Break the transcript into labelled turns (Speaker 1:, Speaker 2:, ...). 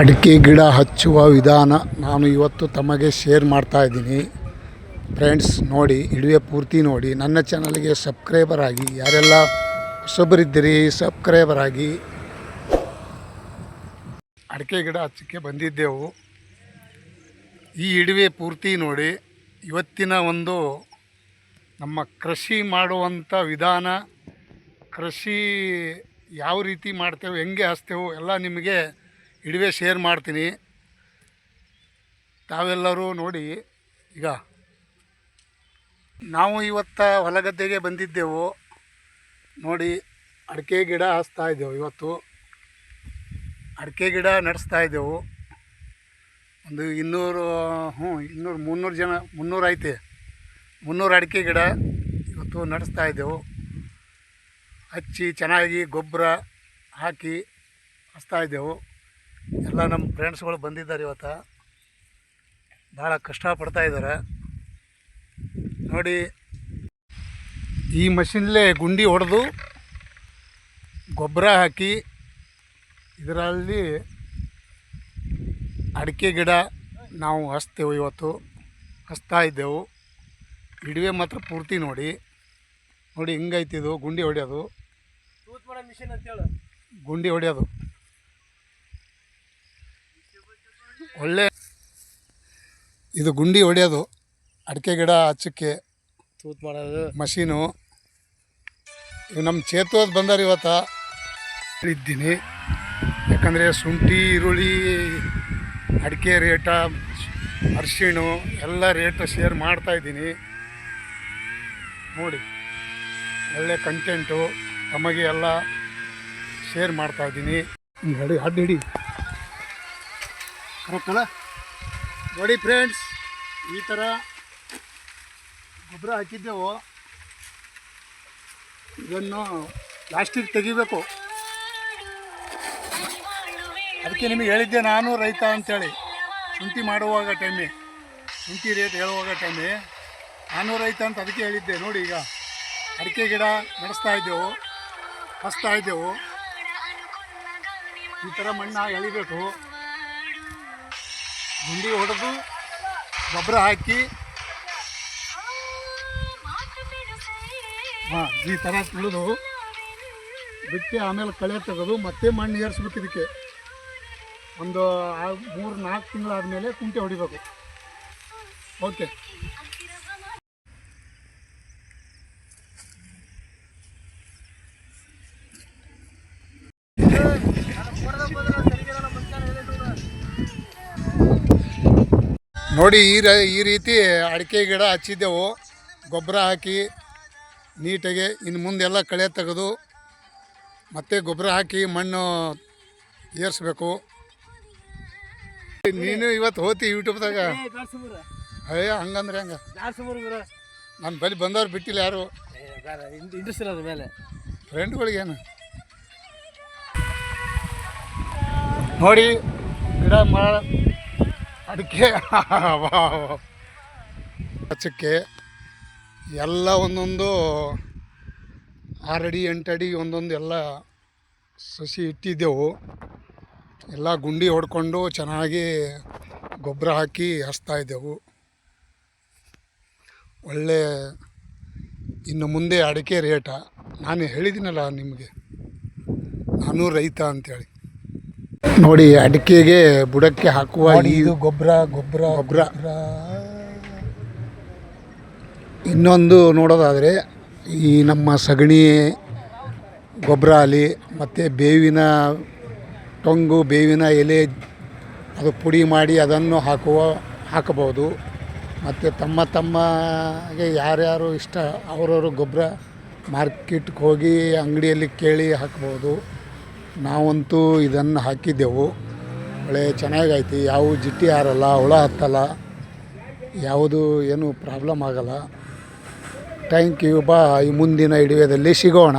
Speaker 1: ಅಡಿಕೆ ಗಿಡ ಹಚ್ಚುವ ವಿಧಾನ ನಾನು ಇವತ್ತು ತಮಗೆ ಶೇರ್ ಮಾಡ್ತಾ ಇದ್ದೀನಿ. ಫ್ರೆಂಡ್ಸ್, ನೋಡಿ, ಇಡುವೆ ಪೂರ್ತಿ ನೋಡಿ. ನನ್ನ ಚಾನಲ್ಗೆ ಸಬ್ಸ್ಕ್ರೈಬರ್ ಆಗಿ, ಯಾರೆಲ್ಲ ಹೊಸಬರಿದ್ದೀರಿ, ಸಬ್ಸ್ಕ್ರೈಬರ್ ಆಗಿ. ಅಡಿಕೆ ಗಿಡ ಹಚ್ಚಕ್ಕೆ ಬಂದಿದ್ದೆವು. ಈ ಇಡುವೆ ಪೂರ್ತಿ ನೋಡಿ, ಇವತ್ತಿನ ಒಂದು ನಮ್ಮ ಕೃಷಿ ಮಾಡುವಂಥ ವಿಧಾನ, ಕೃಷಿ ಯಾವ ರೀತಿ ಮಾಡ್ತೇವೆ, ಹೆಂಗೆ ಹಚ್ತೇವೆ, ಎಲ್ಲ ನಿಮಗೆ ಇಡುವೆ ಶೇರ್ ಮಾಡ್ತೀನಿ. ತಾವೆಲ್ಲರೂ ನೋಡಿ, ಈಗ ನಾವು ಇವತ್ತ ಹೊಲಗದ್ದೆಗೆ ಬಂದಿದ್ದೆವು. ನೋಡಿ, ಅಡಿಕೆ ಗಿಡ ಹಾಸ್ತಾ ಇದ್ದೆವು ಇವತ್ತು. ಅಡಿಕೆ ಗಿಡ ನಡೆಸ್ತಾ ಇದ್ದೆವು. ಒಂದು ಇನ್ನೂರು, ಹ್ಞೂ, ಇನ್ನೂರು, ಮುನ್ನೂರು ಜನ, ಮುನ್ನೂರು ಐತೆ. ಮುನ್ನೂರು ಅಡಿಕೆ ಗಿಡ ಇವತ್ತು ನಡೆಸ್ತಾ ಇದ್ದೆವು. ಹಚ್ಚಿ ಚೆನ್ನಾಗಿ ಗೊಬ್ಬರ ಹಾಕಿ ಹಚ್ತಾ ಇದ್ದೆವು. ಎಲ್ಲ ನಮ್ಮ ಫ್ರೆಂಡ್ಸ್ಗಳು ಬಂದಿದ್ದಾರೆ ಇವತ್ತು. ಭಾಳ ಕಷ್ಟಪಡ್ತಾ ಇದ್ದಾರೆ. ನೋಡಿ ಈ ಮಷಿನ್ಲೇ ಗುಂಡಿ ಹೊಡೆದು ಗೊಬ್ಬರ ಹಾಕಿ ಇದರಲ್ಲಿ ಅಡಿಕೆ ಗಿಡ ನಾವು ಹಚ್ತೇವೆ ಇವತ್ತು. ಹಚ್ತಾ ಇದ್ದೆವು. ಇಡುವೆ ಮಾತ್ರ ಪೂರ್ತಿ ನೋಡಿ. ನೋಡಿ ಹಿಂಗೈತಿದು ಗುಂಡಿ ಹೊಡೆಯೋದು. ಗುಂಡಿ ಹೊಡೆಯೋದು. ಒಳ್ಳೆ ಇದು ಗುಂಡಿ ಹೊಡೆಯೋದು. ಅಡಿಕೆ ಗಿಡ ಹಚ್ಚಕ್ಕೆ
Speaker 2: ತೂತ್ ಮಾಡೋದು.
Speaker 1: ಮಷೀನು. ಇವು ನಮ್ಮ ಚೇತೋದು ಬಂದಾರ ಇವತ್ತ. ಇದ್ದೀನಿ. ಯಾಕಂದರೆ ಶುಂಠಿ ಈರುಳ್ಳಿ ಅಡಿಕೆ ರೇಟ ಅರಿಶಿಣು ಎಲ್ಲ ರೇಟ್ ಶೇರ್ ಮಾಡ್ತಾ ಇದ್ದೀನಿ. ನೋಡಿ ಒಳ್ಳೆ ಕಂಟೆಂಟು ತಮಗೆ ಎಲ್ಲ ಶೇರ್ ಮಾಡ್ತಾ ಇದ್ದೀನಿ. ಹಿಂಗೆ ಹಿಡಿ ಅಡ್ಡು ಹಿಡಿ ಕರೆಕ್ಟಲ್ಲ ನೋಡಿ ಫ್ರೆಂಡ್ಸ್ ಈ ಥರ ಗೊಬ್ಬರ ಹಾಕಿದ್ದೆವು. ಇದನ್ನು ಪ್ಲಾಸ್ಟಿಕ್ ತೆಗಿಬೇಕು. ಅದಕ್ಕೆ ನಿಮಗೆ ಹೇಳಿದ್ದೆ, ನಾನು ರೈತ ಅಂತೇಳಿ. ಶುಂಠಿ ಮಾಡುವಾಗ ಟೈಮಿ. ಶುಂಠಿ ರೇಟ್ ಹೇಳುವಾಗ ಟೈಮಿ. ನಾನು ರೈತ ಅಂತ ಅದಕ್ಕೆ ಹೇಳಿದ್ದೆ. ನೋಡಿ ಈಗ, ಅಡಿಕೆ ಗಿಡ ನಡೆಸ್ತಾ ಇದ್ದೆವು ಹಸ್ತಾ ಇದ್ದೆವು. ಈ ಥರ ಮಣ್ಣು ಎಳಿಬೇಕು. ಗುಂಡಿ ಹೊಡೆದು ಗೊಬ್ಬರ ಹಾಕಿ. ಹಾಂ, ಈ ಥರ ತುಳಿದು ಬಿಟ್ಟು ಆಮೇಲೆ ಕಳೆ ತೆಗೆದು ಮತ್ತೆ ಮಣ್ಣು ಏರಿಸ್ಬೇಕು ಇದಕ್ಕೆ. ಒಂದು ಮೂರು ನಾಲ್ಕು ತಿಂಗಳಾದಮೇಲೆ ಕುಂಟೆ ಹೊಡಿಬೇಕು. ಓಕೆ. ನೋಡಿ ಈ ರ- ಈ ರೀತಿ ಅಡಿಕೆ ಗಿಡ ಹಚ್ಚಿದ್ದೆವು. ಗೊಬ್ಬರ ಹಾಕಿ ನೀಟಾಗಿ ಇನ್ನು ಮುಂದೆಲ್ಲ ಕಳೆ ತೆಗೆದು ಮತ್ತೆ ಗೊಬ್ಬರ ಹಾಕಿ ಮಣ್ಣು ಏರಿಸ್ಬೇಕು. ನೀನು ಇವತ್ತು ಹೋತಿ ಯೂಟ್ಯೂಬ್ದಾಗ ಅಯ್ಯ ಹಂಗಂದ್ರೆ ಹಂಗ? ನನ್ನ ಬಳಿ ಬಂದವ್ರು ಬಿಟ್ಟಿಲ್ಲ ಯಾರು?
Speaker 2: ಮೇಲೆ.
Speaker 1: ಫ್ರೆಂಡ್ಗಳಿಗೇನು ನೋಡಿ ಗಿಡ ಮರ ಅಡಿಕೆ ಹಚ್ಚಕ್ಕೆ ಎಲ್ಲ ಒಂದೊಂದು ಆರಡಿ, ಎಂಟಡಿ, ಒಂದೊಂದು ಎಲ್ಲ ಸಸಿ ಇಟ್ಟಿದ್ದೆವು. ಎಲ್ಲ ಗುಂಡಿ ಹೊಡ್ಕೊಂಡು ಚೆನ್ನಾಗಿ ಗೊಬ್ಬರ ಹಾಕಿ ಹಚ್ತಾ ಇದ್ದೆವು. ಒಳ್ಳೆ ಇನ್ನು ಮುಂದೆ ಅಡಿಕೆ ರೇಟ. ನಾನು ಹೇಳಿದ್ದೀನಲ್ಲ ನಿಮಗೆ. ನಾನು ರೈತ ಅಂತೇಳಿ. ನೋಡಿ ಅಡಿಕೆಗೆ ಬುಡಕ್ಕೆ ಹಾಕುವ ಇದು ಗೊಬ್ಬರ ಗೊಬ್ಬರ ಗೊಬ್ಬರ. ಇನ್ನೊಂದು ನೋಡೋದಾದರೆ ಈ ನಮ್ಮ ಸಗಣಿ ಗೊಬ್ಬರ ಅಲ್ಲಿ ಮತ್ತು ಬೇವಿನ ಟೊಂಗು ಬೇವಿನ ಎಲೆ ಅದು ಪುಡಿ ಮಾಡಿ ಅದನ್ನು ಹಾಕುವ ಹಾಕಬಹುದು. ಮತ್ತು ತಮ್ಮ ತಮ್ಮಗೆ ಯಾರ್ಯಾರು ಇಷ್ಟ ಅವರವರು ಗೊಬ್ಬರ ಮಾರ್ಕೆಟ್ಗೆ ಹೋಗಿ ಅಂಗಡಿಯಲ್ಲಿ ಕೇಳಿ ಹಾಕ್ಬೋದು ನಾವಂತೂ ಇದನ್ನು ಹಾಕಿದ್ದೆವು. ಒಳ್ಳೆ ಚೆನ್ನಾಗೈತಿ. ಯಾವ ಜಿಟ್ಟಿ ಹಾರಲ್ಲ, ಹುಳ ಹತ್ತಲ್ಲ, ಯಾವುದು ಏನು ಪ್ರಾಬ್ಲಮ್ ಆಗಲ್ಲ. ಥ್ಯಾಂಕ್ ಯು ಬಾ ಈ ಮುಂದಿನ ವಿಡಿಯೋದಲ್ಲಿ ಸಿಗೋಣ.